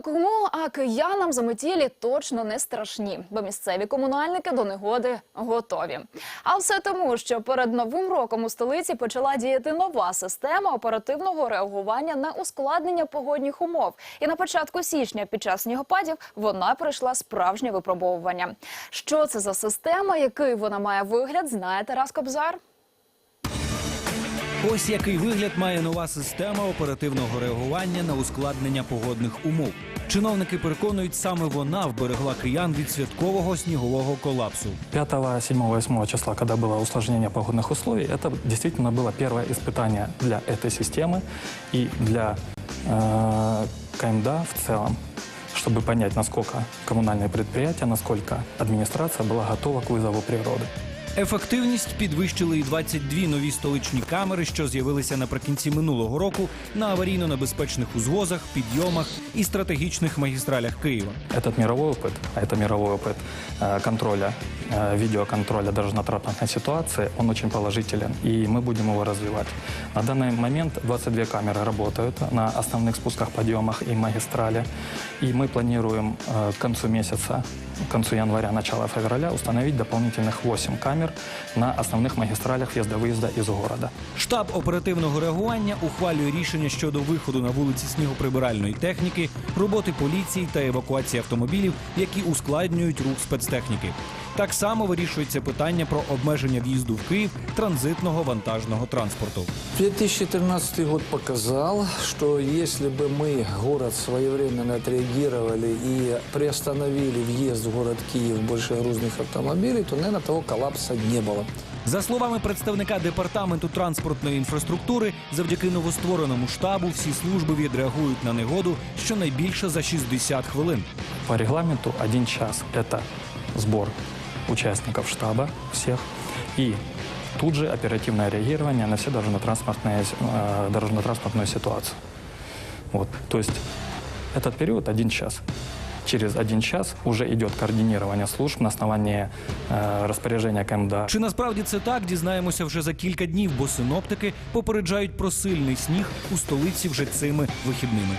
Кому кому, а киянам заметілі точно не страшні, бо місцеві комунальники до негоди готові. А все тому, що перед новим роком у столиці почала діяти нова система оперативного реагування на ускладнення погодних умов. І на початку січня, під час снігопадів, вона пройшла справжнє випробовування. Що це за система, який вона має вигляд, знає Тарас Кобзар. Ось який вигляд має нова система оперативного реагування на ускладнення погодних умов. Чиновники переконують, саме вона вберегла киян від святкового снігового колапсу. 5, 7, 8 числа, когда было усложнение погодных условий, это действительно было первое испытание для этой системы и для э, КМДА в целом, чтобы понять, насколько коммунальные предприятия, насколько администрация была готова к вызову природы. Ефективність підвищили і 22 нові столичні камери, що з'явилися наприкінці минулого року на аварійно-небезпечних узвозах, підйомах і стратегічних магістралях Києва. Этот мировой опыт, а это мировой опыт э, контроля, э, видеоконтроля дорожно-транспортной ситуации, он очень положителен, и мы будем его развивать. На данный момент 22 камеры работают на основных спусках, подъемах и магистрали, и мы планируем э, к концу месяца, к концу января, начало февраля установить дополнительных 8 камер на основных магистралях въезда-выезда из города. Штаб оперативного реагування ухвалює рішення щодо виходу на вулиці снігоприбиральної техніки, роботи поліції та евакуації автомобілів, які ускладнюють рух спецтехніки. Так само вирішується питання про обмеження в'їзду в Київ транзитного вантажного транспорту. 2013 год показал, что если бы мы, город, своевременно отреагировали и приостановили въезд в город Киев больше грузных автомобилей, то, наверное, того коллапса не было. За словами представника департаменту транспортної інфраструктури, завдяки новоствореному штабу всі служби відреагують на негоду щонайбільше за 60 хвилин. По регламенту один час – это сбор участников штаба всех и тут же оперативное реагирование на все дорожно-транспортные, э, дорожно-транспортную ситуацию. Вот. То есть этот период один час. Через один час уже йде координування служб на основанні э, розпорядження КМДА. Чи насправді це так, дізнаємося вже за кілька днів, бо синоптики попереджають про сильний сніг у столиці вже цими вихідними.